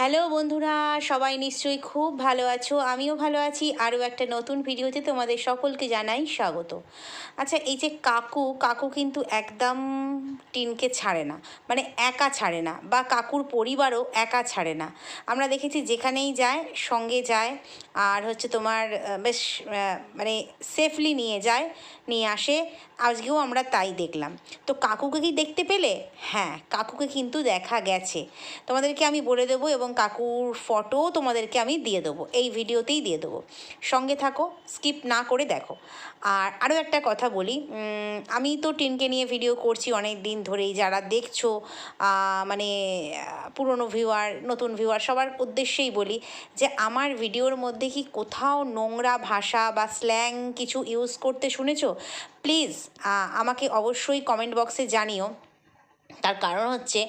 Hello বন্ধুরা, সবাই নিশ্চয়ই খুব ভালো আছো, আমিও ভালো আছি। আরও একটা নতুন ভিডিওতে তোমাদের সকলকে জানাই স্বাগত। আচ্ছা এই যে কাকু কাকু কিন্তু একদম টিনকে ছাড়ে না মানে একা ছাড়ে না, বা কাকুর পরিবারও একা ছাড়ে না। আমরা দেখেছি যেখানেই যায়, সঙ্গে যায় আর হচ্ছে তোমার বেশ মানে সেফলি নিয়ে যায়, নিয়ে আসে। আজকেও আমরা তাই দেখলাম। তো কাকুকে কি দেখতে পেলে? হ্যাঁ কাকুকে কিন্তু দেখা গেছে। তোমাদেরকে আমি বলে দেবো এবং কাকুর ফটোও তোমাদেরকে আমি দিয়ে দেবো। এই ভিডিওতেই দিয়ে দেবো। সঙ্গে থাকো স্কিপ না করে দেখো। আর আরও একটা কথা বলি আমি তো টিনকে নিয়ে ভিডিও করছি অনেক দিন ধরেই, যারা দেখছ মানে পুরনো ভিউয়ার নতুন ভিউয়ার সবার উদ্দেশ্যেই বলি যে আমার ভিডিওর মধ্যে কি কোথাও নোংরা ভাষা বা স্ল্যাং কিছু ইউজ করতে শুনেছো? প্লিজ আমাকে অবশ্যই কমেন্ট বক্সে জানিও। তার কারণ হচ্ছে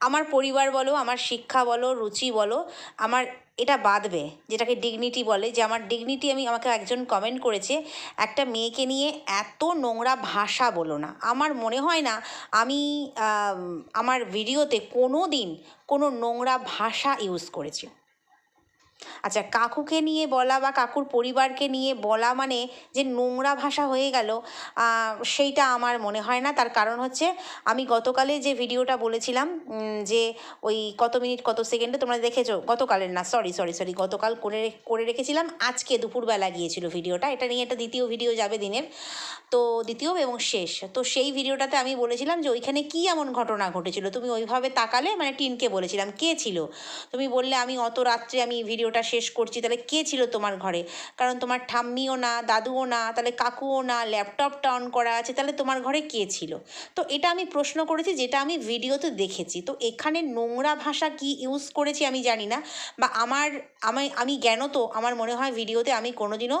আমার পরিবার বলো, আমার শিক্ষা বলো, রুচি বলো, আমার এটা বাঁধবে, যেটাকে ডিগনিটি বলে, যে আমার ডিগনিটি আমি আমাকে একজন কমেন্ট করেছে, একটা মেয়েকে নিয়ে এত নোংরা ভাষা বলো না। আমার মনে হয় না আমি আমার ভিডিওতে কোনো দিন কোনো নোংরা ভাষা ইউজ করেছি। আচ্ছা কাকুকে নিয়ে বলা বা কাকুর পরিবারকে নিয়ে বলা মানে যে নোংরা ভাষা হয়ে গেল সেইটা আমার মনে হয় না। তার কারণ হচ্ছে আমি গতকালে যে ভিডিওটা বলেছিলাম যে ওই কত মিনিট কত সেকেন্ডে তোমরা দেখেছ? গতকালের না সরি সরি সরি গতকাল করে করে রেখেছিলাম, আজকে দুপুরবেলা গিয়েছিল ভিডিওটা। এটা নিয়ে একটা দ্বিতীয় ভিডিও যাবে দিনের। তো দ্বিতীয় এবং শেষ। তো সেই ভিডিওটাতে আমি বলেছিলাম যে ওইখানে কী এমন ঘটনা ঘটেছিল? তুমি ওইভাবে তাকালে মানে টিনকে বলেছিলাম, কে ছিল? তুমি বললে, আমি অত রাত্রে আমি ভিডিওটা শেষ করছি, তাহলে কে ছিল তোমার ঘরে? কারণ তোমার ঠাম্মিও না, দাদুও না, তাহলে কাকুও না, ল্যাপটপটা অন করা আছে, তাহলে তোমার ঘরে কে ছিল? তো এটা আমি প্রশ্ন করেছি, যেটা আমি ভিডিওতে দেখেছি। তো এখানে নোংরা ভাষা কি ইউজ করেছি আমি জানি না, বা আমার, আমি আমি জ্ঞান তো আমার মনে হয় ভিডিওতে আমি কোনোদিনও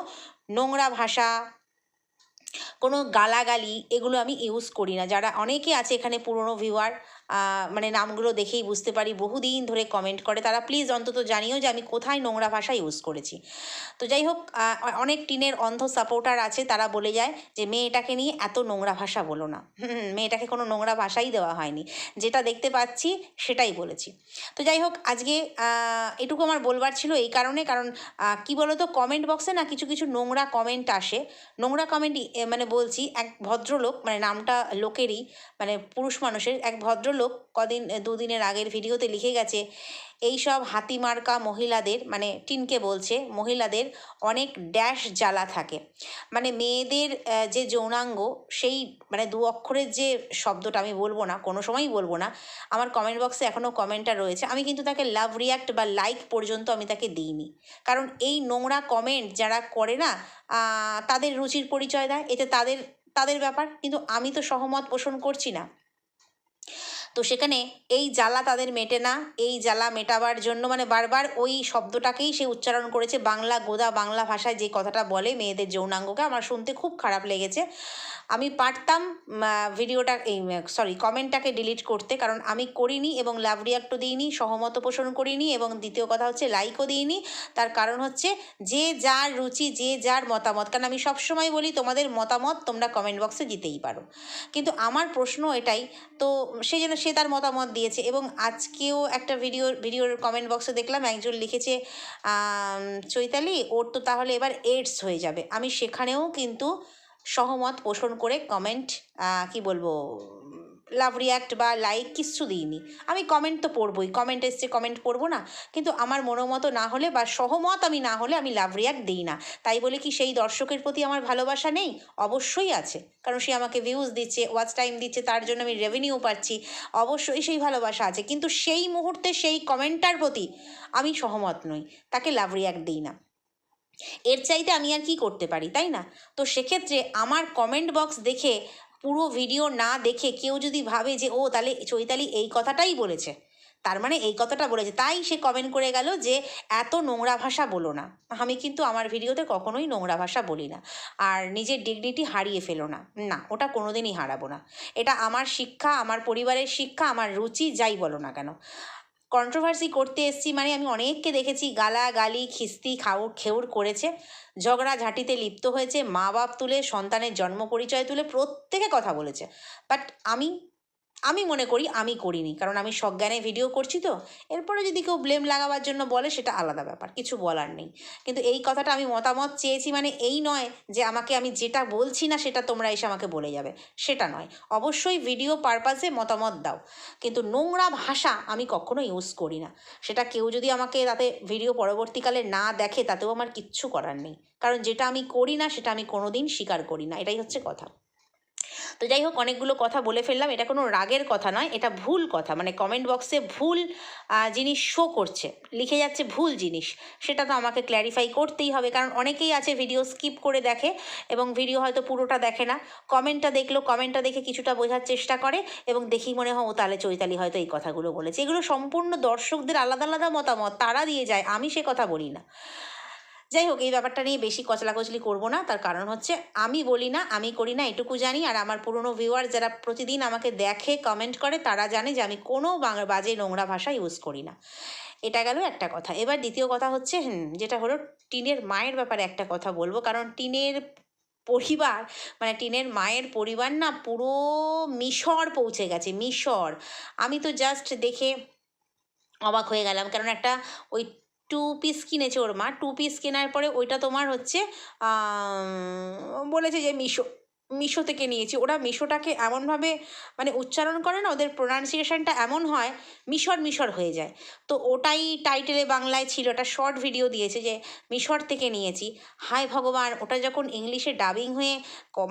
নোংরা ভাষা, কোনো গালাগালি এগুলো আমি ইউজ করি না। যারা অনেকে আছে এখানে পুরনো ভিউয়ার মানে নামগুলো দেখেই বুঝতে পারি। বহুদিন ধরে কমেন্ট করে। তারা প্লিজ অন্তত জানিও যে আমি কোথায় নোংরা ভাষা ইউজ করেছি। তো যাই হোক অনেক টিনের অন্ধ সাপোর্টার আছে। তারা বলে যায় যে, মেয়েটাকে নিয়ে এত নোংরা ভাষা বলো না। মেয়েটাকে কোনো নোংরা ভাষাই দেওয়া হয়নি। যেটা দেখতে পাচ্ছি, সেটাই বলেছি। তো যাই হোক, আজকে এটুকু আমার বলবার ছিল এই কারণে। কারণ কি বলো তো কমেন্ট বক্সে না কিছু কিছু নোংরা কমেন্ট আসে। নোংরা কমেন্ট মানে বলছি, এক ভদ্রলোক মানে নামটা লোকেরই মানে পুরুষ মানুষের, এক ভদ্রলোক কদিন দুদিনের আগের ভিডিওতে লিখে গেছে এই সব হাতি মার্কা মহিলাদের মানে টিনকে বলছে, মহিলাদের অনেক ড্যাশ জ্বালা থাকে। মানে মেয়েদের যে যৌনাঙ্গ, সেই মানে দু অক্ষরের যে শব্দটা আমি বলব না, কোনো সময়ই বলব না, আমার কমেন্ট বক্সে এখনও কমেন্টটা রয়েছে। আমি কিন্তু তাকে লাভ রিয়াক্ট বা লাইক পর্যন্ত আমি তাকে দিইনি। কারণ এই নোংরা কমেন্ট যারা করে না তাদের রুচির পরিচয় দেয়, এতে তাদের তাদের ব্যাপার। কিন্তু আমি তো সহমত পোষণ করছি না। তো সেখানে এই জ্বালা তাদের মেটে না, এই জ্বালা মেটাবার জন্য মানে বারবার ওই শব্দটাকেই সে উচ্চারণ করেছে বাংলা গোদা বাংলা ভাষায় যে কথাটা বলে মেয়েদের যৌনাঙ্গকে। আমার শুনতে খুব খারাপ লেগেছে। আমি পারতাম ভিডিওটা, এই সরি কমেন্টটাকে ডিলিট করতে, কারণ আমি করিনি এবং লাভ রিয়াক্টও দিইনি, সহমত পোষণ করিনি এবং দ্বিতীয় কথা হচ্ছে লাইকও দিইনি। তার কারণ হচ্ছে যে যার রুচি, যে যার মতামত, কারণ আমি সবসময় বলি তোমাদের মতামত তোমরা কমেন্ট বক্সে দিতেই পারো। কিন্তু আমার প্রশ্ন এটাই, তো সেই জন্য সে তার মতামত দিয়েছে এবং আজকেও একটা ভিডিও ভিডিওর কমেন্ট বক্সে দেখলাম একজন লিখেছে চৈতালি, ওর তো তাহলে এবার এইডস হয়ে যাবে। আমি সেখানেও কিন্তু সহমত পোষণ করে কমেন্ট কি বলব লাভ রিয়াক্ট বা লাইক কিচ্ছু দিইনি। আমি কমেন্ট তো পড়বই কমেন্ট এসছে কমেন্ট পড়ব না। কিন্তু আমার মনোমতো না হলে বা সহমত আমি না হলে আমি লাভ রিয়াক্ট দিই না। তাই বলে কি সেই দর্শকের প্রতি আমার ভালোবাসা নেই? অবশ্যই আছে। কারণ সে আমাকে ভিউজ দিচ্ছে ওয়াচ টাইম দিচ্ছে, তার জন্য আমি রেভিনিউ পাচ্ছি, অবশ্যই সেই ভালোবাসা আছে। কিন্তু সেই মুহূর্তে সেই কমেন্টটার প্রতি আমি সহমত নই। তাকে লাভ রিয়াক্ট দিই না। এর চাইতে আমি আর কি করতে পারি, তাই না? তো সেক্ষেত্রে আমার কমেন্ট বক্স দেখে, পুরো ভিডিও না দেখে কেউ যদি ভাবে যে, ও তাহলে চৈতালি এই কথাটাই বলেছে। তার মানে এই কথাটা বলেছে। তাই সে কমেন্ট করে গেল যে, এত নোংরা ভাষা বলো না। আমি কিন্তু আমার ভিডিওতে কখনোই নোংরা ভাষা বলি না। আর নিজের ডিগনিটি হারিয়ে ফেলো না। না, ওটা কোনোদিনই হারাবো না। এটা আমার শিক্ষা, আমার পরিবারের শিক্ষা, আমার রুচি, যাই বলো না কেন। কন্ট্রোভার্সি করতে এসছি মানে আমি অনেককে দেখেছি গালা গালি খিস্তি খাও খেউর করেছে। ঝগড়া ঝাঁটিতে লিপ্ত হয়েছে মা বাপ তুলে, সন্তানের জন্ম পরিচয় তুলে প্রত্যেকে কথা বলেছে। বাট আমি আমি মনে করি আমি করিনি, কারণ আমি সজ্ঞানে ভিডিও করছি তো। এরপরে যদি কেউ ব্লেম লাগাবার জন্য বলে, সেটা আলাদা ব্যাপার, কিছু বলার নেই। কিন্তু এই কথাটা আমি মতামত চেয়েছি মানে এই নয় যে আমাকে আমি যেটা বলছি না, সেটা তোমরা এসে আমাকে বলে যাবে। সেটা নয়। অবশ্যই ভিডিও পারপাসে মতামত দাও। কিন্তু নোংরা ভাষা আমি কখনো ইউজ করি না। সেটা কেউ যদি আমাকে তাতে ভিডিও পরবর্তীকালে না দেখে, তাতেও আমার কিচ্ছু করার নেই। কারণ যেটা আমি করি না, সেটা আমি কোনোদিন স্বীকার করি না। এটাই হচ্ছে কথা। তো যাই হোক অনেকগুলো কথা বলে ফেললাম। এটা কোনো রাগের কথা নয়, এটা ভুল কথা। মানে কমেন্ট বক্সে ভুল জিনিস শো করছে। লিখে যাচ্ছে ভুল জিনিস। সেটা তো আমাকে ক্ল্যারিফাই করতেই হবে, কারণ অনেকেই আছে ভিডিও স্কিপ করে দেখে এবং ভিডিও হয়তো পুরোটা দেখে না। কমেন্টটা দেখল কমেন্টটা দেখে কিছুটা বোঝার চেষ্টা করে এবং দেখি মনে হয়, ও, তাহলে চৈতালি হয়তো এই কথাগুলো বলেছে। এগুলো সম্পূর্ণ দর্শকদের আলাদা আলাদা মতামত। তারা দিয়ে যায়, আমি সে কথা বলি না। যাই হোক এই ব্যাপারটা নিয়ে বেশি কচলাকচলি করব না। তার কারণ হচ্ছে আমি বলি না আমি করি না এটুকু জানি। আর আমার পুরনো ভিউয়ার যারা প্রতিদিন আমাকে দেখে কমেন্ট করে তারা জানে যে আমি কোনো বাংলা বাজে নোংরা ভাষা ইউজ করি না। এটা গেল একটা কথা। এবার দ্বিতীয় কথা হচ্ছে হুম, যেটা হলো টিনের মায়ের ব্যাপারে একটা কথা বলব। কারণ টিনের পরিবার মানে টিনের মায়ের পরিবার না পুরো মিশর পৌঁছে গেছে মিশর। আমি তো জাস্ট দেখে অবাক হয়ে গেলাম। কারণ একটা ওই টু পিস কিনেছে ওর মা। টু পিস কেনার পরে ওইটা তোমার হচ্ছে বলেছে যে মিশো মিশো থেকে নিয়েছি। ওরা মিশোটাকে এমনভাবে মানে উচ্চারণ করে না, ওদের প্রোনাউন্সিয়েশনটা এমন হয়, মিশর মিশর হয়ে যায়। তো ওটাই টাইটেলে বাংলায় ছিল। একটা শর্ট ভিডিও দিয়েছে যে মিশর থেকে নিয়েছি। হায় ভগবান, ওটা যখন ইংলিশে ডাবিং হয়ে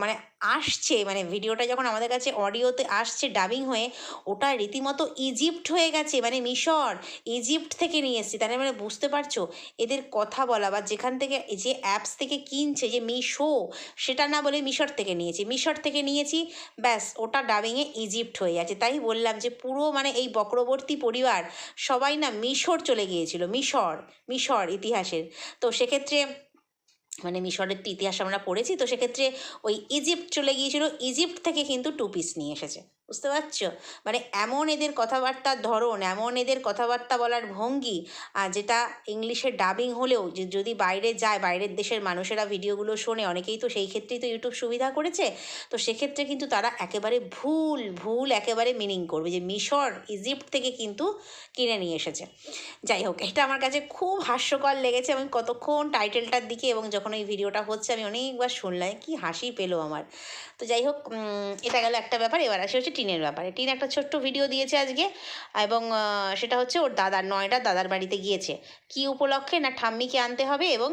মানে আসছে মানে ভিডিওটা যখন আমাদের কাছে অডিওতে আসছে ডাবিং হয়ে, ওটা রীতিমতো ইজিপ্ট হয়ে গেছে মানে মিশর ইজিপ্ট থেকে নিয়ে এসেছি। তাহলে মানে বুঝতে পারছ? এদের কথা বলা বা যেখান থেকে, যে অ্যাপস থেকে কিনছে, যে মিশো, সেটা না বলে মিশর থেকে নিয়েছি। মিশর থেকে নিয়েছি, ব্যাস, ওটা ডাবিংয়ে ইজিপ্ট হয়ে যাচ্ছে তাই বললাম যে পুরো মানে এই বক্রবর্তী পরিবার সবাই না মিশর চলে গিয়েছিল, মিশর মিশর ইতিহাসের। তো সেক্ষেত্রে মানে মিশরের তো ইতিহাস আমরা পড়েছি, তো সেক্ষেত্রে ওই ইজিপ্ট চলে গিয়েছিল। ইজিপ্ট থেকে কিন্তু টু পিস নিয়ে এসেছে। বুঝতে পারছ? মানে এমন এদের কথাবার্তার ধরন, এমন এদের কথাবার্তা বলার ভঙ্গি যেটা ইংলিশে ডাবিং হলেও যে যদি বাইরে যায়, বাইরের দেশের মানুষেরা ভিডিওগুলো শোনে, অনেকেই তো সেই ক্ষেত্রেই তো ইউটিউব সুবিধা করেছে। তো সেক্ষেত্রে কিন্তু তারা একেবারে ভুল ভুল একেবারে মিনিং করবে যে মিশর, ইজিপ্ট থেকে কিন্তু কিনে নিয়ে এসেছে। যাই হোক, এটা আমার কাছে খুব হাস্যকর লেগেছে আমি কতক্ষণ টাইটেলটার দিকে এবং যখন ওই ভিডিওটা হচ্ছে আমি অনেকবার শুনলাম, কি হাসি পেল আমার। তো যাই হোক এটা গেল একটা ব্যাপার, এবার আসে হচ্ছে টিনের ব্যাপারে। টিন একটা ছোট্ট ভিডিও দিয়েছে আজকে, এবং সেটা হচ্ছে ওর দাদার নয়টা দাদার বাড়িতে গিয়েছে। কি উপলক্ষে না ঠাম্মিকে আনতে হবে এবং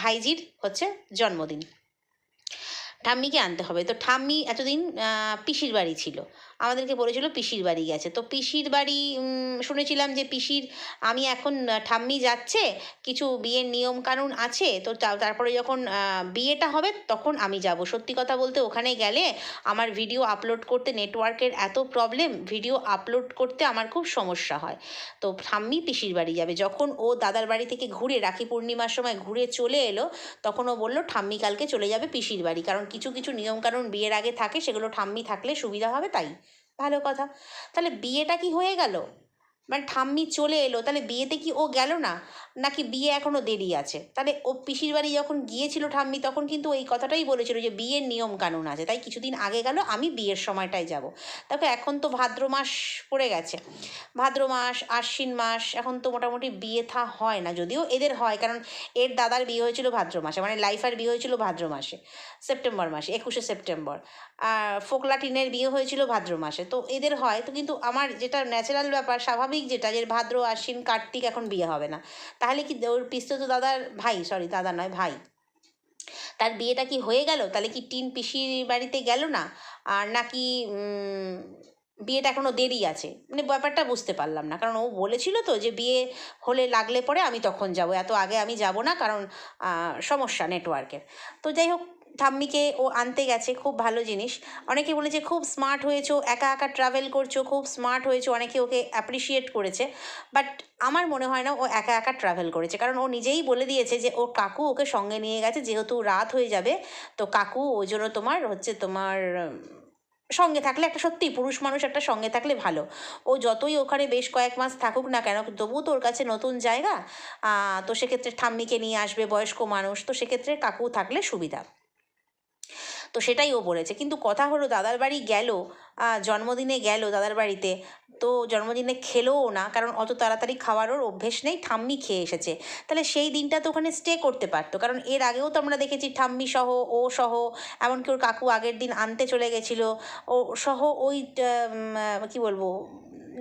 ভাইজির হচ্ছে জন্মদিন। ঠাম্মিকে আনতে হবে। তো ঠাম্মি এতদিন পিসির বাড়ি ছিল। আমাদেরকে বলেছিল পিসির বাড়ি গেছে। তো পিসির বাড়ি শুনেছিলাম যে পিসির, আমি এখন ঠাম্মি যাচ্ছে, কিছু বিয়ের নিয়ম কানুন আছে, তো তারপরে যখন বিয়েটা হবে তখন আমি যাব। সত্যি কথা বলতে ওখানে গেলে আমার ভিডিও আপলোড করতে নেটওয়ার্কের এত প্রবলেম, ভিডিও আপলোড করতে আমার খুব সমস্যা হয়। তো ঠাম্মি পিসির বাড়ি যাবে। যখন ও দাদার বাড়ি থেকে ঘুরে রাখি পূর্ণিমার সময় ঘুরে চলে এলো, তখন ও বলল ঠাম্মি কালকে চলে যাবে পিসির বাড়ি। কারণ কিছু কিছু নিয়মকানুন বিয়ের আগে থাকে, সেগুলো ঠাম্মি থাকলে সুবিধা হবে তাই। ভালো কথা। তাহলে বিয়েটা কি হয়ে গেল? মানে ঠাম্মি চলে এলো, তাহলে বিয়েতে কি ও গেল না? নাকি বিয়ে এখনও দেরি আছে? তাহলে ও পিসির বাড়ি যখন গিয়েছিল ঠাম্মি, তখন কিন্তু এই কথাটাই বলেছিল যে বিয়ের নিয়ম কানুন আছে। তাই কিছুদিন আগে গেল, আমি বিয়ের সময়টাই যাব। দেখো, এখন তো ভাদ্র মাস পড়ে গেছে। ভাদ্র মাস, আশ্বিন মাস, এখন তো মোটামুটি বিয়ে থা হয় না, যদিও এদের হয়, কারণ এর দাদার বিয়ে হয়েছিল ভাদ্র মাসে মানে লাইফার বিয়ে হয়েছিল ভাদ্র মাসে, সেপ্টেম্বর মাসে, একুশে সেপ্টেম্বর। আর ফোকলা টিনের বিয়ে হয়েছিল ভাদ্র মাসে, তো এদের হয়, তো কিন্তু আমার যেটা ন্যাচারাল ব্যাপার, স্বাভাবিক যেটা যে ভাদ্র, আশ্বিন, কার্তিক এখন বিয়ে হবে না। তাহলে কি ওর পিস্তত দাদার ভাই? সরি দাদা নয়, ভাই। তার বিয়েটা কি হয়ে গেল? তাহলে কি টিন পিসির বাড়িতে গেল না? আর নাকি বিয়েটা এখনও দেরি আছে? মানে ব্যাপারটা বুঝতে পারলাম না। কারণ ও বলেছিল তো যে বিয়ে হলে লাগলে পরে আমি তখন যাব। এত আগে আমি যাব না কারণ সমস্যা নেটওয়ার্কের তো যাই হোক ঠাম্মিকে ও আনতে গেছে, খুব ভালো জিনিস। অনেকে বলেছে, খুব স্মার্ট হয়েছো, একা একা ট্রাভেল করছ, খুব স্মার্ট হয়েছো। অনেকে ওকে অ্যাপ্রিসিয়েট করেছে। বাট আমার মনে হয় না ও একা একা ট্রাভেল করেছে। কারণ ও নিজেই বলে দিয়েছে যে, ওর কাকু ওকে সঙ্গে নিয়ে গেছে, যেহেতু রাত হয়ে যাবে, তো কাকু ওই জন্য তোমার হচ্ছে তোমার সঙ্গে থাকলে একটা সত্যি পুরুষ মানুষ একটা সঙ্গে থাকলে ভালো। ও যতই ওখানে বেশ কয়েক মাস থাকুক না কেন, তবুও তো ওর কাছে নতুন জায়গা তো সেক্ষেত্রে ঠাম্মিকে নিয়ে আসবে বয়স্ক মানুষ, তো সেক্ষেত্রে কাকু থাকলে সুবিধা। তো সেটাই ও বলেছে। কিন্তু কথা হলো দাদার বাড়ি গেল জন্মদিনে গেল দাদার বাড়িতে। তো জন্মদিনে খেলোও না, কারণ অত তাড়াতাড়ি খাওয়ার ওর অভ্যেস নেই, ঠাম্মি খেয়ে এসেছে। তাহলে সেই দিনটা তো ওখানে স্টে করতে পারতো, কারণ এর আগেও তো আমরা দেখেছি ঠাম্মি সহ, ও সহ, এমনকি ওর কাকু আগের দিন আনতে চলে গেছিল। ও সহ ওই কী বলব,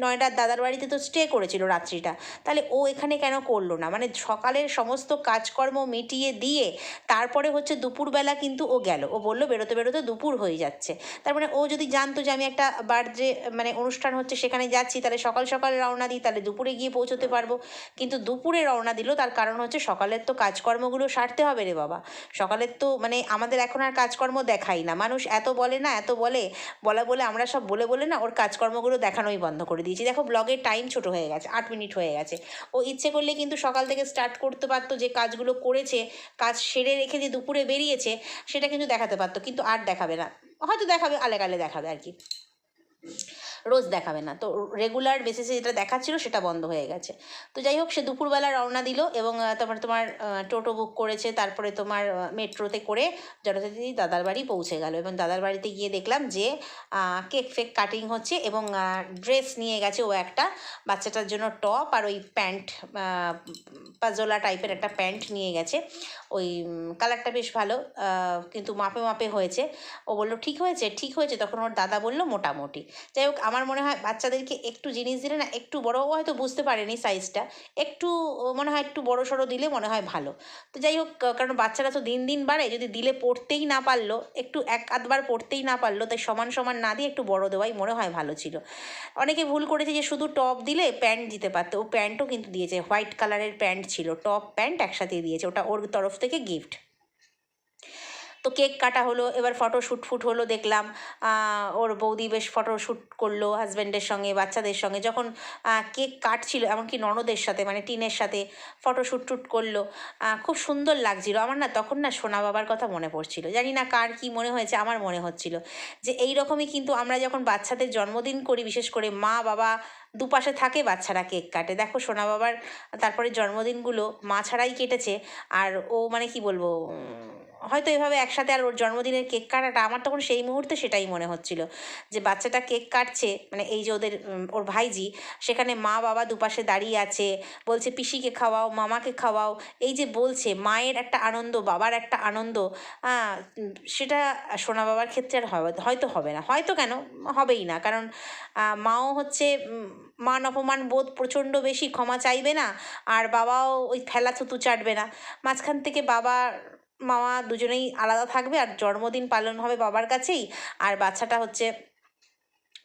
নয়টার দাদার বাড়িতে তো স্টে করেছিল রাত্রিটা। তাহলে ও এখানে কেন করল না? মানে সকালের সমস্ত কাজকর্ম মিটিয়ে দিয়ে তারপরে হচ্ছে দুপুরবেলা কিন্তু ও গেল। ও বলল, বেরোতে বেরোতে দুপুর হয়ে যাচ্ছে। তার মানে ও যদি জানতো যে আমি একটা বার্থডে মানে অনুষ্ঠান হচ্ছে, সেখানে যাচ্ছি, তাহলে সকাল সকাল রওনা দিই, তাহলে দুপুরে গিয়ে পৌঁছতে পারব। কিন্তু দুপুরে রওনা দিল, তার কারণ হচ্ছে সকালের তো কাজকর্মগুলো সারতে হবে রে বাবা। সকালের তো মানে আমাদের এখন আর কাজকর্ম দেখাই না। মানুষ এত বলে না, এত বলে, বলা বলে আমরা সব বলে বলে না, ওর কাজকর্মগুলো দেখানোই বন্ধ করে দিয়েছি। দেখো ব্লগের টাইম ছোট হয়ে গেছে, আট মিনিট হয়ে গেছে। ও ইচ্ছে করলে কিন্তু সকাল থেকে স্টার্ট করতে পারতো, যে কাজগুলো করেছে, কাজ সেরে রেখে যে দুপুরে বেরিয়েছে, সেটা কিন্তু দেখাতে পারতো, কিন্তু আর দেখাবে না। হয়তো দেখাবে আলে কালে দেখাবে আর কি। রোজ দেখাবে না। তো রেগুলার বেসিসে যেটা দেখাচ্ছিল সেটা বন্ধ হয়ে গেছে। তো যাই হোক, সে দুপুরবেলা রওনা দিল এবং তারপরে তোমার টোটো বুক করেছে। তারপরে তোমার মেট্রোতে করে জনজাতি দাদার বাড়ি পৌঁছে গেল এবং দাদার বাড়িতে গিয়ে দেখলাম যে কেক ফেক কাটিং হচ্ছে এবং ড্রেস নিয়ে গেছে ও একটা। বাচ্চাটার জন্য টপ আর ওই প্যান্ট পাজোলা টাইপের একটা প্যান্ট নিয়ে গেছে। ওই কালারটা বেশ ভালো কিন্তু মাপে মাপে হয়েছে। ও বলল, ঠিক হয়েছে ঠিক হয়েছে। তখন ওর দাদা বলল, মোটামুটি। যাই হোক, আমার মনে হয় বাচ্চাদেরকে একটু জিনিস দিলে না, একটু বড় ও হয়তো বুঝতে পারেনি সাইজটা একটু মনে হয় একটু বড় সড়ো দিলে মনে হয় ভালো। তো যাই হোক কারণ বাচ্চারা তো দিন দিন বাড়ে, যদি দিলে পড়তেই না পারল, একটু এক আধবার পড়তেই না পারল, তাই সমান সমান না দিয়ে একটু বড় দেওয়াই মনে হয় ভালো ছিল। অনেকে ভুল করেছে যে শুধু টপ দিলে প্যান্ট দিতে পারতো, ও প্যান্টও কিন্তু দিয়েছে হোয়াইট কালারের প্যান্ট ছিল টপ প্যান্ট একসাথে দিয়েছে, ওটা ওর তরফ থেকে গিফট তো কেক কাটা হলো, এবার ফটো শ্যুট ফুট হলো, দেখলাম ওর বৌদি বেশ ফটো শ্যুট করল হাজব্যান্ডের সঙ্গে, বাচ্চাদের সঙ্গে। যখন কেক কাটছিল, এমনকি ননদের সাথে মানে টিনের সাথে ফটো শ্যুট টুট করল খুব সুন্দর লাগছিল। আমার না তখন না সোনা বাবার কথা মনে পড়ছিল। জানি না কার কি মনে হয়েছে, আমার মনে হচ্ছিল যে এই রকমই কিন্তু আমরা যখন বাচ্চাদের জন্মদিন করি, বিশেষ করে মা, বাবা দুপাশে থাকে বাচ্চারা কেক কাটে। দেখো সোনা বাবার তারপরে জন্মদিনগুলো মা ছাড়াই কেটেছে, আর ও মানে কি বলব হয়তো এভাবে একসাথে আর ওর জন্মদিনের কেক কাটাটা আমার তখন সেই মুহূর্তে সেটাই মনে হচ্ছিল যে বাচ্চাটা কেক কাটছে মানে এই যে ওদের ওর ভাইজি, সেখানে মা বাবা দুপাশে দাঁড়িয়ে আছে, বলছে, পিসিকে খাওয়াও, মামাকে খাওয়াও। এই যে বলছে, মায়ের একটা আনন্দ, বাবার একটা আনন্দ সেটা সোনা বাবার ক্ষেত্রে আর হয়তো হবে না। হয়তো কেন? হবেই না। কারণ মাও হচ্ছে মান অপমান বোধ প্রচণ্ড বেশি, ক্ষমা চাইবে না, আর বাবাও ওই ফেলা থুতু চাটবে না। মাঝখান থেকে বাবা মামা দুজনেই আলাদা থাকবে আর জন্মদিন পালন হবে বাবার কাছেই। আর বাচ্চাটা হচ্ছে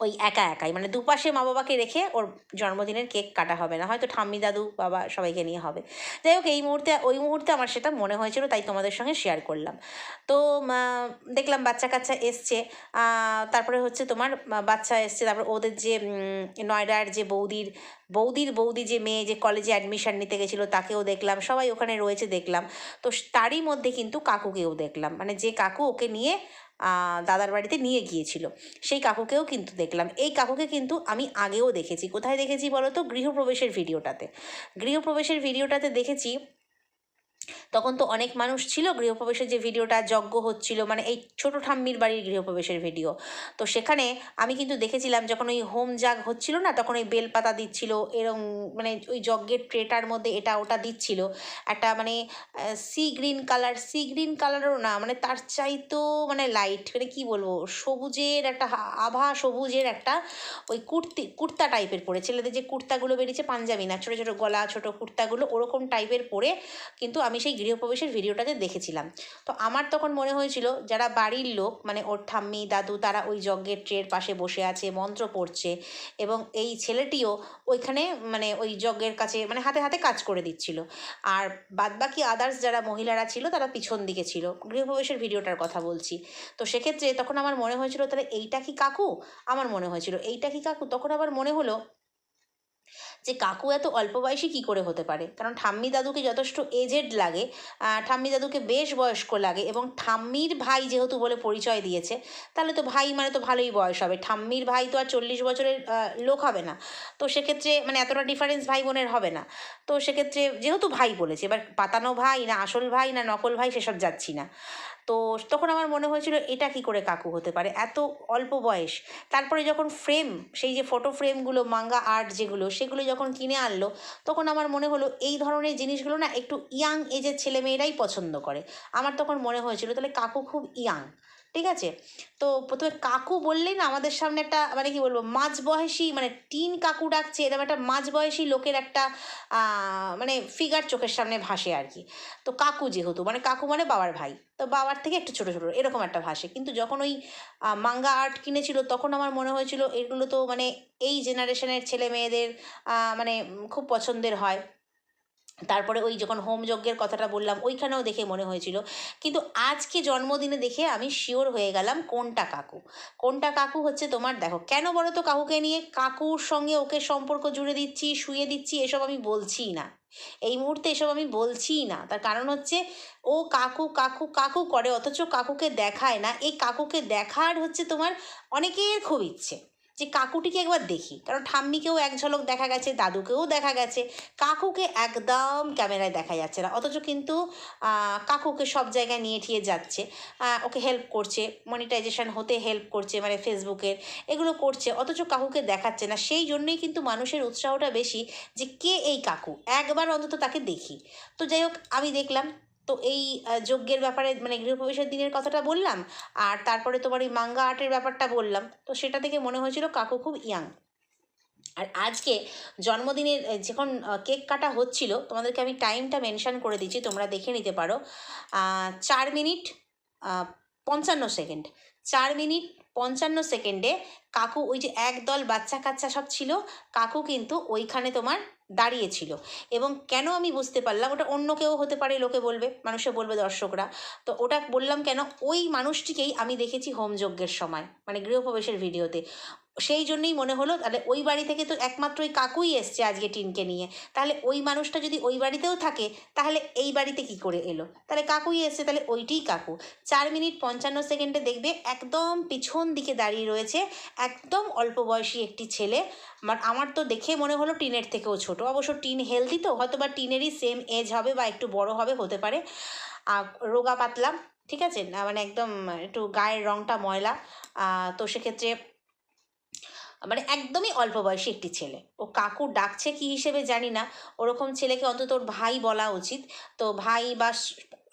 ওই একা একাই। মানে দুপাশে মা বাবাকে রেখে ওর জন্মদিনের কেক কাটা হবে না। হয়তো ঠাম্মি দাদু, বাবা সবাইকে নিয়ে হবে। যাই হোক, এই মুহূর্তে, ওই মুহূর্তে আমার সেটা মনে হয়েছিল, তাই তোমাদের সঙ্গে শেয়ার করলাম। তো দেখলাম বাচ্চা কাচ্চা এসছে। তারপরে হচ্ছে তোমার বাচ্চা এসছে। তারপর ওদের যে নয়ডার যে বৌদির বৌদির বৌদি যে মেয়ে যে কলেজে অ্যাডমিশান নিতে গেছিল, তাকেও দেখলাম। সবাই ওখানে রয়েছে, দেখলাম। তো, তারই মধ্যে কিন্তু কাকুকেও দেখলাম। মানে যে কাকু ওকে নিয়ে দাদার বাড়িতে নিয়ে গিয়েছিল। সেই কাকুকেও কিন্তু দেখলাম। এই কাকুকে কিন্তু আমি আগেও দেখেছি। কোথায় দেখেছি বলো তো গৃহপ্রবেশের ভিডিওটাতে। গৃহপ্রবেশের ভিডিওটাতে দেখেছি তখন তো অনেক মানুষ ছিল গৃহপ্রবেশের যে ভিডিওটা যজ্ঞ হচ্ছিল মানে এই ছোটো ঠাম্মির বাড়ির গৃহপ্রবেশের ভিডিও। তো সেখানে আমি কিন্তু দেখেছিলাম যখন ওই হোম জাগ হচ্ছিল না, তখন ওই বেলপাতা দিচ্ছিল, এরম মানে ওই যজ্ঞের ট্রেটার মধ্যে এটা ওটা দিচ্ছিল। একটা মানে sea green colour sea green কালারও না মানে তার চাইতো মানে লাইট মানে কি বলব, সবুজের একটা আভা সবুজের একটা ওই কুর্তি, কুর্তা টাইপের পরে, ছেলেদের যে কুর্তাগুলো বেরিয়েছে পাঞ্জাবি না, ছোটো ছোটো গলা, ছোটো কুর্তাগুলো ওরকম টাইপের পরে কিন্তু আমি সেই গৃহপ্রবেশের ভিডিওটাতে দেখেছিলাম। তো আমার তখন মনে হয়েছিল, যারা বাড়ির লোক মানে ওর ঠাম্মি, দাদু, তারা ওই যজ্ঞের ট্রের পাশে বসে আছে, মন্ত্র পড়ছে, এবং এই ছেলেটিও ওইখানে মানে ওই যজ্ঞের কাছে মানে হাতে হাতে কাজ করে দিচ্ছিল। আর বাদবাকি আদার্স যারা মহিলারা ছিল, তারা পিছন দিকে ছিল। গৃহপ্রবেশের ভিডিওটার কথা বলছি। তো সেক্ষেত্রে তখন আমার মনে হয়েছিল, তাহলে এইটা কি কাকু? আমার মনে হয়েছিল, এইটা কি কাকু? তখন আবার মনে হলো যে কাকু এত অল্প বয়সী কী করে হতে পারে? কারণ ঠাম্মি দাদুকে যথেষ্ট এজেড লাগে ঠাম্মি দাদুকে বেশ বয়স্ক লাগে এবং ঠাম্মির ভাই যেহেতু বলে পরিচয় দিয়েছে, তাহলে তো ভাই মানে তো ভালোই বয়স হবে। ঠাম্মির ভাই তো আর চল্লিশ বছরের লোক হবে না। তো সেক্ষেত্রে মানে এতটা ডিফারেন্স ভাই বোনের হবে না। তো সেক্ষেত্রে যেহেতু ভাই বলেছে, এবার পাতানো ভাই না আসল ভাই না নকল ভাই সেসব যাচ্ছি না। তো তখন আমার মনে হয়েছিল, এটা কি করে কাকু হতে পারে? এত অল্প বয়স। তারপরে যখন ফ্রেম সেই যে ফটো ফ্রেমগুলো মাঙ্গা আর্ট যেগুলো, সেগুলো যখন কিনে আনলো, তখন আমার মনে হলো এই ধরনের জিনিসগুলো না একটু ইয়াং এজের ছেলেমেয়েরাই পছন্দ করে। আমার তখন মনে হয়েছিল, তাহলে কাকু খুব ইয়াং ঠিক আছে? তো প্রথমে কাকু বললেই না আমাদের সামনে একটা মানে কি বলব মাঝ বয়সী মানে টিন কাকু ডাকছে, এরকম একটা মাঝ বয়সী লোকের একটা মানে ফিগার চোখের সামনে ভাসে আর কি। তো কাকু যেহেতু মানে কাকু মানে বাবার ভাই, তো বাবার থেকে একটু ছোটো ছোটো, এরকম একটা ভাসে। কিন্তু যখন ওই মাঙ্গা আর্ট কিনেছিল, তখন আমার মনে হয়েছিল এগুলো তো মানে এই জেনারেশনের ছেলে মেয়েদের মানে খুব পছন্দের হয়। তারপরে ওই যখন হোম যজ্ঞের কথাটা বললাম, ওইখানেও দেখে মনে হয়েছিল। কিন্তু আজকে জন্মদিনে দেখে আমি শিওর হয়ে গেলাম কোনটা কাকু? কোনটা কাকু হচ্ছে তোমার দেখো, কেন বলো তো কাকুকে নিয়ে? কাকুর সঙ্গে ওকে সম্পর্ক জুড়ে দিচ্ছি, শুয়ে দিচ্ছি, এসব আমি বলছিই না। এই মুহূর্তে এসব আমি বলছিই না। তার কারণ হচ্ছে ও কাকু কাকু কাকু করে, অথচ কাকুকে দেখায় না। এই কাকুকে দেখার হচ্ছে তোমার অনেকের খুব ইচ্ছে। যে কাকুটিকে একবার দেখি। কারণ ঠাম্মিকেও এক ঝলক দেখা গেছে, দাদুকেও দেখা গেছে। কাকুকে একদম ক্যামেরায় দেখা যাচ্ছে না। অথচ কিন্তু কাকুকে সব জায়গায় নিয়ে ঠিয়ে যাচ্ছে। ওকে হেল্প করছে মনিটাইজেশন হতে হেল্প করছে মানে ফেসবুকের এগুলো করছে। অথচ কাকুকে দেখাচ্ছে না। সেই জন্যই কিন্তু মানুষের উৎসাহটা বেশি যে, কে এই কাকু? একবার অন্তত তাকে দেখি। তো যাই হোক, আমি দেখলাম তো এই যজ্ঞের ব্যাপারে মানে গৃহপ্রবেশের দিনের কথাটা বললাম, আর তারপরে তোমার এই মাঙ্গা আর্টের ব্যাপারটা বললাম, তো সেটা থেকে মনে হয়েছিল কাকু খুব ইয়াং আর আজকে জন্মদিনের যখন কেক কাটা হচ্ছিল, তোমাদেরকে আমি টাইমটা মেনশান করে দিচ্ছি, তোমরা দেখে নিতে পারো। চার মিনিট পঞ্চান্ন সেকেন্ড। চার মিনিট পঞ্চান্ন সেকেন্ডে কাকু ওই যে একদল বাচ্চা কাচ্চা সব ছিল, কাকু কিন্তু ওইখানে তোমার দাঁড়িয়েছিল এবং কেন আমি বুঝতে পারলাম, ওটা অন্য কেউ হতে পারে, লোকে বলবে, মানুষে বলবে, দর্শকরা। তো ওটা বললাম কেন, ওই মানুষটিকেই আমি দেখেছি হোমযজ্ঞের সময় মানে গৃহপ্রবেশের ভিডিওতে সেই জন্যই মনে হলো, তাহলে ওই বাড়ি থেকে তো একমাত্র ওই কাকুই এসছে আজকে টিনকে নিয়ে। তাহলে ওই মানুষটা যদি ওই বাড়িতেও থাকে, তাহলে এই বাড়িতে কি করে এলো? তাহলে কাকুই এসছে, তাহলে ওইটিই কাকু। চার মিনিট পঞ্চান্ন সেকেন্ডে দেখবে একদম পিছন দিকে দাঁড়িয়ে রয়েছে একদম অল্প বয়সী একটি ছেলে। বাট আমার তো দেখে মনে হলো টিনের থেকেও ছোট। অবশ্য টিন হেলদি তো, হয়তো বা টিনেরই সেম এজ হবে বা একটু বড় হবে, হতে পারে। রোগা পাতলা, ঠিক আছে? মানে একদম একটু গায়ের রঙটা ময়লা। তো সেক্ষেত্রে মানে একদমই অল্প বয়সী একটি ছেলে। ও কাকু ডাকছে কি হিসেবে জানি না। ওরকম ছেলেকে অন্তত ওর ভাই বলা উচিত। তো ভাই বা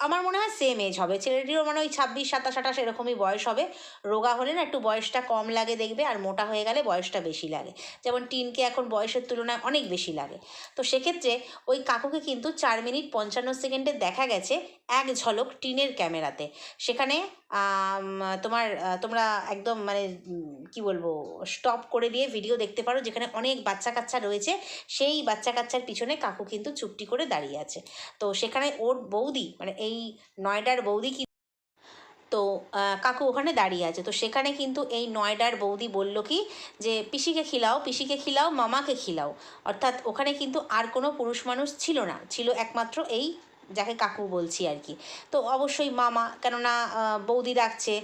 আমার মনে হয় সেম এজ হবে। ছেলেটিরও মানে ওই ছাব্বিশ, সাতাশ, আঠাশ এরকমই বয়স হবে। রোগা হলে না একটু বয়সটা কম লাগে দেখবে আর মোটা হয়ে গেলে বয়সটা বেশি লাগে। যেমন টিনকে এখন বয়সের তুলনায় অনেক বেশি লাগে। তো সেক্ষেত্রে ওই কাকুকে কিন্তু চার মিনিট পঞ্চান্ন সেকেন্ডে দেখা গেছে এক ঝলক টিনের ক্যামেরাতে। সেখানে তোমার, তোমরা একদম মানে কি বলব স্টপ করে দিয়ে ভিডিও দেখতে পারো যেখানে অনেক বাচ্চা কাচ্চা রয়েছে। সেই বাচ্চা কাচ্চার পিছনে কাকু কিন্তু চুপটি করে দাঁড়িয়ে আছে। তো সেখানে ওর বৌদি মানে এই নয়ডার বৌদি কি তো কাকু ওখানে দাঁড়িয়ে আছে। তো সেখানে কিন্তু এই নয়ডার বৌদি বলল কি যে, পিসিকে খিলাও পিসিকে খিলাও, মামাকে খিলাও। অর্থাৎ ওখানে কিন্তু আর কোনো পুরুষ মানুষ ছিল না। ছিল একমাত্র এই যাকে কাকু বলছি আর কি। তো অবশ্যই মামা, কেননা বৌদি ডাকছে,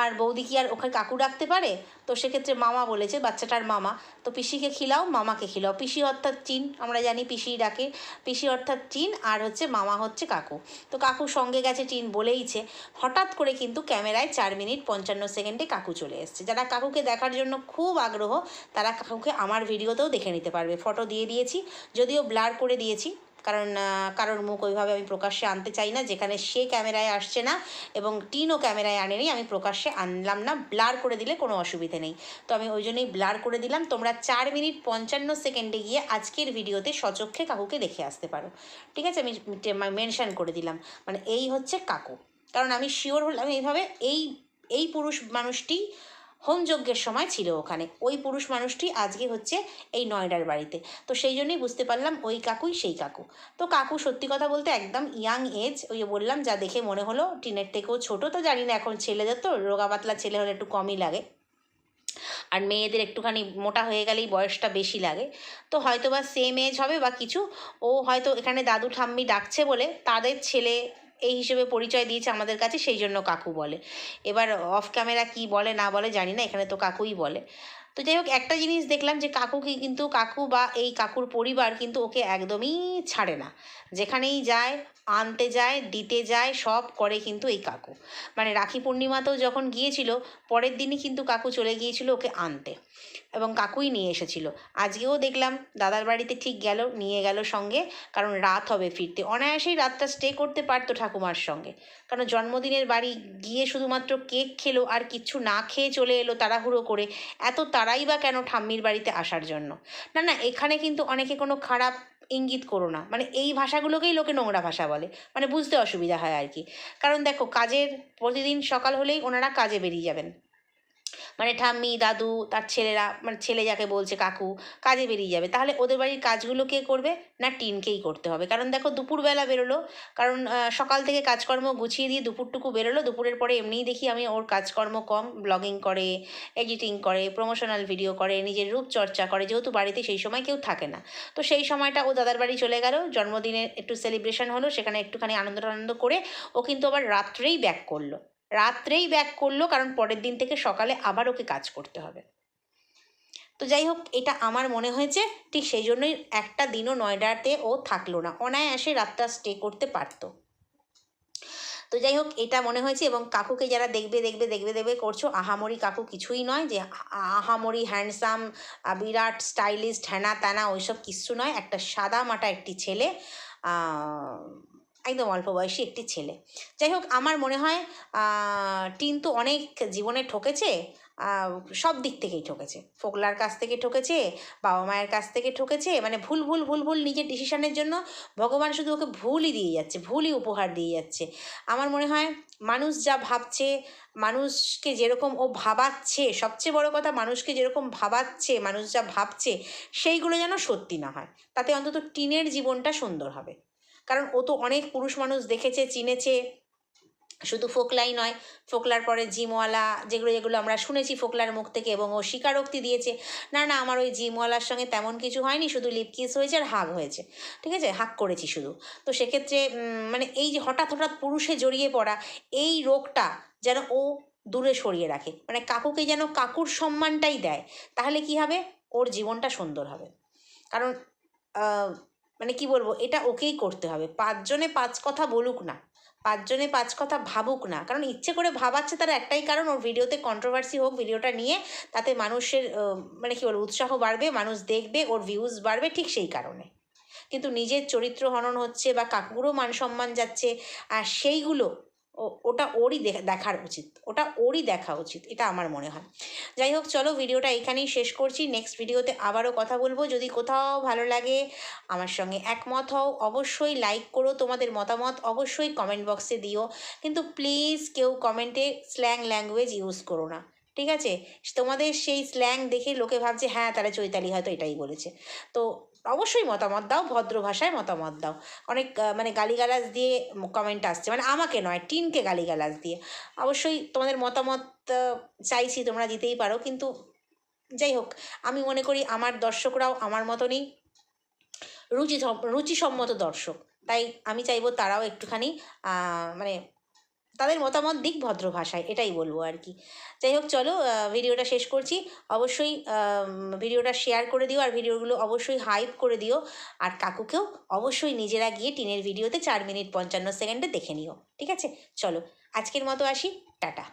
আর বৌদি কি আর ওখানে কাকু ডাকতে পারে? তো সেক্ষেত্রে মামা বলেছে, বাচ্চাটার মামা, তো পিসিকে খিলাও, মামাকে খিলাও। পিসি অর্থাৎ চিন, আমরা জানি পিসি ডাকে। পিসি অর্থাৎ চিন, আর হচ্ছে মামা হচ্ছে কাকু। তো কাকু সঙ্গে গেছে টিন বলেইছে। হঠাৎ করে কিন্তু ক্যামেরায় চার মিনিট পঞ্চান্ন সেকেন্ডে কাকু চলে এসছে। যারা কাকুকে দেখার জন্য খুব আগ্রহ, তারা কাকুকে আমার ভিডিওতেও দেখে নিতে পারবে। ফটো দিয়ে দিয়েছি, যদিও ব্লার করে দিয়েছি। কারণ কারোর মুখ ওইভাবে আমি প্রকাশ্যে আনতে চাই না। যেখানে সে ক্যামেরায় আসছে না এবং টিনও ক্যামেরায় আনেনি, আমি প্রকাশ্যে আনলাম না। ব্লার করে দিলে কোনো অসুবিধে নেই। তো আমি ওই জন্যই ব্লার করে দিলাম। তোমরা চার মিনিট পঞ্চান্ন সেকেন্ডে গিয়ে আজকের ভিডিওতে সচক্ষে কাকুকে দেখে আসতে পারো। ঠিক আছে? আমি মেনশান করে দিলাম। মানে এই হচ্ছে কাকু। কারণ আমি শিওর হলাম, এইভাবে এই এই পুরুষ মানুষটি হোমযজ্ঞের সময় ছিল ওখানে। ওই পুরুষ মানুষটি আজকে হচ্ছে এই নয়ডার বাড়িতে। তো সেই জন্যই বুঝতে পারলাম ওই কাকুই সেই কাকু। তো কাকু সত্যি কথা বলতে একদম ইয়াং এজ ওই বললাম যা দেখে মনে হলো টিনের থেকেও ছোট, তো জানি না এখন ছেলেদের তো রোগা পাতলা ছেলে হলে একটু কমই লাগে। আর মেয়েদের একটুখানি মোটা হয়ে গেলেই বয়সটা বেশি লাগে। তো হয়তো বা সেম এজ হবে বা কিছু, ও হয়তো এখানে দাদু ঠাম্মি ডাকছে বলে তাদের ছেলে এই হিসেবে পরিচয় দিয়েছে আমাদের কাছে, সেই জন্য কাকু বলে। এবার অফ ক্যামেরা কি বলে, না বলে জানি না, এখানে তো কাকুই বলে। তো যাই হোক, একটা জিনিস দেখলাম যে কাকুকে কিন্তু কাকু বা এই কাকুর পরিবার কিন্তু ওকে একদমই ছাড়ে না। যেখানেই যায়, আনতে যায়, দিতে যায়, সব করে কিন্তু এই কাকু। মানে রাখি পূর্ণিমাতেও যখন গিয়েছিল, পরের দিনই কিন্তু কাকু চলে গিয়েছিল ওকে আনতে। এবং কাকুই নিয়ে এসেছিল। আজকেও দেখলাম দাদার বাড়িতে ঠিক গেল, নিয়ে গেল সঙ্গে, কারণ রাত হবে ফিরতে। অনায়াসেই রাতটা স্টে করতে পারতো ঠাকুমার সঙ্গে। কারণ জন্মদিনের বাড়ি গিয়ে শুধুমাত্র কেক খেলো আর কিচ্ছু না খেয়ে চলে এলো তাড়াহুড়ো করে, এত তাড়াই বা কেন ঠাম্মির বাড়িতে আসার জন্য? না না, এখানে কিন্তু অনেকে কোনো খারাপ ইঙ্গিত করো না। মানে এই ভাষাগুলোকেই লোকে নোংরা ভাষা বলে। মানে বুঝতে অসুবিধা হয় আর কি। কারণ দেখো, কাজের প্রতিদিন সকাল হলেই ওনারা কাজে বেরিয়ে যাবেন। মানে ঠাম্মি, দাদু, তার ছেলেরা মানে ছেলে যাকে বলছে কাকু, কাজে বেরিয়ে যাবে। তাহলে ওদের বাড়ির কাজগুলো কে করবে? না টিনকেই করতে হবে। কারণ দেখো দুপুরবেলা বেরোলো, কারণ সকাল থেকে কাজকর্ম গুছিয়ে দিয়ে দুপুরটুকু বেরোলো, দুপুরের পরে এমনিই দেখি আমি ওর কাজকর্ম কম ব্লগিং করে এডিটিং করে প্রমোশনাল ভিডিও করে, নিজের রূপচর্চা করে, যেহেতু বাড়িতে সেই সময় কেউ থাকে না। তো সেই সময়টা ও দাদার বাড়ি চলে গেল, জন্মদিনের একটু সেলিব্রেশন হলো, সেখানে একটুখানি আনন্দ টানন্দ করে ও কিন্তু আবার রাত্রেই ব্যাক করল। রাত্রেই ব্যাক করল, কারণ পরের দিন থেকে সকালে আবার ওকে কাজ করতে হবে। তো যাই হোক, এটা আমার মনে হয়েছে, ঠিক সেই জন্যই একটা দিনও নয়ডাতে ও থাকল না। অনায়াসে রাতটা স্টে করতে পারতো। তো যাই হোক, এটা মনে হয়েছে এবং কাকুকে যারা দেখবে দেখবে দেখবে দেখবে করছ, আহামরি কাকু কিছুই নয় যে আহামরি হ্যান্ডসাম বিরাট স্টাইলিস্ট হ্যানা ত্যানা ওইসব কিচ্ছু নয়। একটা সাদা মাটা একটি ছেলে একদম অল্প বয়সী একটি ছেলে। যাই হোক আমার মনে হয় আহ, টিন তো অনেক জীবনে ঠকেছে সব দিক থেকেই ঠকেছে। ফোকলার কাছ থেকে ঠকেছে বাবা মায়ের কাছ থেকে ঠকেছে মানে ভুল ভুল ভুল ভুল নিজের ডিসিশনের জন্য ভগবান শুধু ওকে ভুলই দিয়ে যাচ্ছে ভুলই উপহার দিয়ে যাচ্ছে। আমার মনে হয় মানুষ যা ভাবছে মানুষকে যেরকম ও ভাবাচ্ছে সবচেয়ে বড় কথা মানুষকে যেরকম ভাবাচ্ছে মানুষ যা ভাবছে সেইগুলো যেন সত্যি না হয়। তাতে অন্তত টিনের জীবনটা সুন্দর হবে। কারণ ও তো অনেক পুরুষ মানুষ দেখেছে, চিনেছে। শুধু ফোকলাই নয়, ফোকলার পরে জিমওয়ালা যেগুলো যেগুলো আমরা শুনেছি ফোকলার মুখ থেকে এবং ও স্বীকারোক্তি দিয়েছে। না না, আমার ওই জিমওয়ালার সঙ্গে তেমন কিছু হয়নি, শুধু লিপ কিস হয়েছে আর হাগ হয়েছে। ঠিক আছে? হাক করেছি শুধু। তো সেক্ষেত্রে মানে এই যে হঠাৎ হঠাৎ পুরুষে জড়িয়ে পড়া এই রোগটা যেন ও দূরে সরিয়ে রাখে। মানে কাকুকে যেন কাকুর সম্মানটাই দেয়, তাহলে কি হবে? ওর জীবনটা সুন্দর হবে। কারণ মানে কি বলব, এটা ওকেই করতে হবে। পাঁচজনে পাঁচ কথা বলুক না, পাঁচজনে পাঁচ কথা ভাবুক না। কারণ ইচ্ছে করে ভাবাচ্ছে তার একটাই কারণ, ওর ভিডিওতে কন্ট্রোভার্সি হোক, ভিডিওটা নিয়ে তাতে মানুষের মানে কি বলব, উৎসাহ বাড়বে, মানুষ দেখবে, ওর ভিউজ বাড়বে ঠিক সেই কারণে। কিন্তু নিজের চরিত্র হনন হচ্ছে বা কাকুরও মান সম্মান যাচ্ছে, আর সেইগুলো ওটা ওরই দেখার উচিত। ওটা ওরই দেখা উচিত, এটা আমার মনে হয়। যাই হোক, চলো ভিডিওটা এখানেই শেষ করছি। নেক্সট ভিডিওতে আবারও কথা বলব। যদি কোথাও ভালো লাগে, আমার সঙ্গে একমত হও। অবশ্যই লাইক করো তোমাদের মতামত। অবশ্যই কমেন্ট বক্সে দিও। কিন্তু প্লিজ কেউ কমেন্টে স্ল্যাং ল্যাঙ্গুয়েজ ইউজ করো না। ঠিক আছে? তোমাদের সেই স্ল্যাং দেখে লোকে ভাবছে হ্যাঁ তারা চৈতালি হয়তো এটাই বলেছে। তো অবশ্যই মতামত দাও, ভদ্র ভাষায় মতামত দাও। অনেক মানে গালিগালাজ দিয়ে কমেন্ট আসছে। মানে আমাকে নয় টিনকে গালিগালাজ দিয়ে। অবশ্যই তোমাদের মতামত চাইছি তোমরা দিতেই পারো। কিন্তু যাই হোক, আমি মনে করি আমার দর্শকরাও আমার মতনই রুচি রুচিসম্মত দর্শক। তাই আমি চাইব তারাও একটুখানি মানে তাদের মতামত দিক ভদ্র ভাষায়, এটাই বলব আর কি। যাই হোক, চলো ভিডিওটা শেষ করছি। অবশ্যই ভিডিওটা শেয়ার করে দিও আর ভিডিওগুলো অবশ্যই হাইপ করে দিও। আর কাকুকেও অবশ্যই নিজেরা গিয়ে টিনের ভিডিওতে চার মিনিট পঞ্চান্ন সেকেন্ডে দেখে নিও। ঠিক আছে? চলো, আজকের মতো আসি। টাটা।